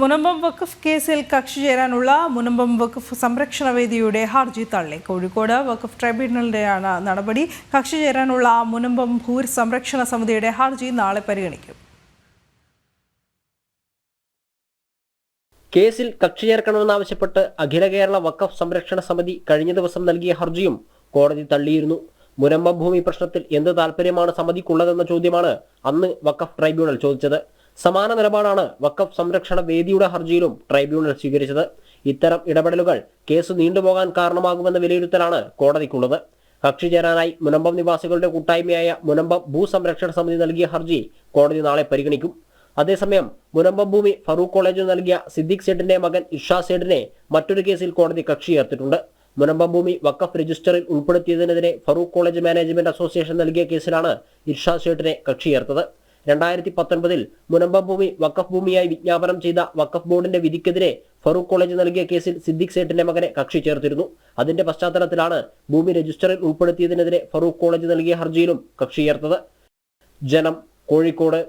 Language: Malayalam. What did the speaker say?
മുനമ്പം വഖഫ് കേസിൽ കക്ഷി ചേരാനുള്ള മുനമ്പം വഖഫ് സംരക്ഷണ വേദിയുടെ ഹർജി തള്ളി. കോഴിക്കോട് വഖഫ് ട്രൈബ്യൂണലിന്റെയാണ് നടപടി. കക്ഷി ചേരാനുള്ള മുനമ്പം ഭൂർ സംരക്ഷണ സമിതിയുടെ ഹർജി നാളെ പരിഗണിക്കും. കേസിൽ കക്ഷി ചേർക്കണമെന്നാവശ്യപ്പെട്ട് അഖില കേരള വഖഫ് സംരക്ഷണ സമിതി കഴിഞ്ഞ ദിവസം നൽകിയ ഹർജിയും കോടതി തള്ളിയിരുന്നു. മുനമ്പം ഭൂമി പ്രശ്നത്തിൽ എന്ത് താല്പര്യമാണ് സമിതിക്കുള്ളതെന്ന ചോദ്യമാണ് അന്ന് വഖഫ് ട്രൈബ്യൂണൽ ചോദിച്ചത്. സമാന നിലപാടാണ് വക്കഫ് സംരക്ഷണ വേദിയുടെ ഹർജിയിലും ട്രൈബ്യൂണൽ സ്വീകരിച്ചത്. ഇത്തരം ഇടപെടലുകൾ കേസ് നീണ്ടുപോകാൻ കാരണമാകുമെന്ന വിലയിരുത്തലാണ് കോടതിക്കുള്ളത്. കക്ഷി ചേരാനായി മുനമ്പം നിവാസികളുടെ കൂട്ടായ്മയായ മുനമ്പം ഭൂസംരക്ഷണ സമിതി നൽകിയ ഹർജി കോടതി നാളെ പരിഗണിക്കും. അതേസമയം മുനമ്പം ഭൂമി ഫറൂഖ് കോളേജിൽ നൽകിയ സിദ്ദിഖ് സേഡിന്റെ മകൻ ഇഷാ സേഡിനെ മറ്റൊരു കേസിൽ കോടതി കക്ഷി ചേർത്തിട്ടുണ്ട്. മുനമ്പം ഭൂമി വക്കഫ് രജിസ്റ്ററിൽ ഉൾപ്പെടുത്തിയതിനെതിരെ ഫറൂഖ് കോളേജ് മാനേജ്മെന്റ് അസോസിയേഷൻ നൽകിയ കേസിലാണ് ഇർഷാ സേഡിനെ കക്ഷി ചേർത്തത്. രണ്ടായിരത്തി പത്തൊൻപതിൽ മുനമ്പം ഭൂമി വക്കഫ് ഭൂമിയായി വിജ്ഞാപനം ചെയ്ത വക്കഫ് ബോർഡിന്റെ വിധിക്കെതിരെ ഫറൂഖ് കോളേജ് നൽകിയ കേസിൽ സിദ്ദിഖ് സേട്ടിന്റെ മകനെ കക്ഷി ചേർത്തിരുന്നു. അതിന്റെ പശ്ചാത്തലത്തിലാണ് ഭൂമി രജിസ്റ്ററിൽ ഉൾപ്പെടുത്തിയതിനെതിരെ ഫറൂഖ് കോളേജ് നൽകിയ ഹർജിയിലും കക്ഷി ചേർത്തത്. ജനം കോഴിക്കോട്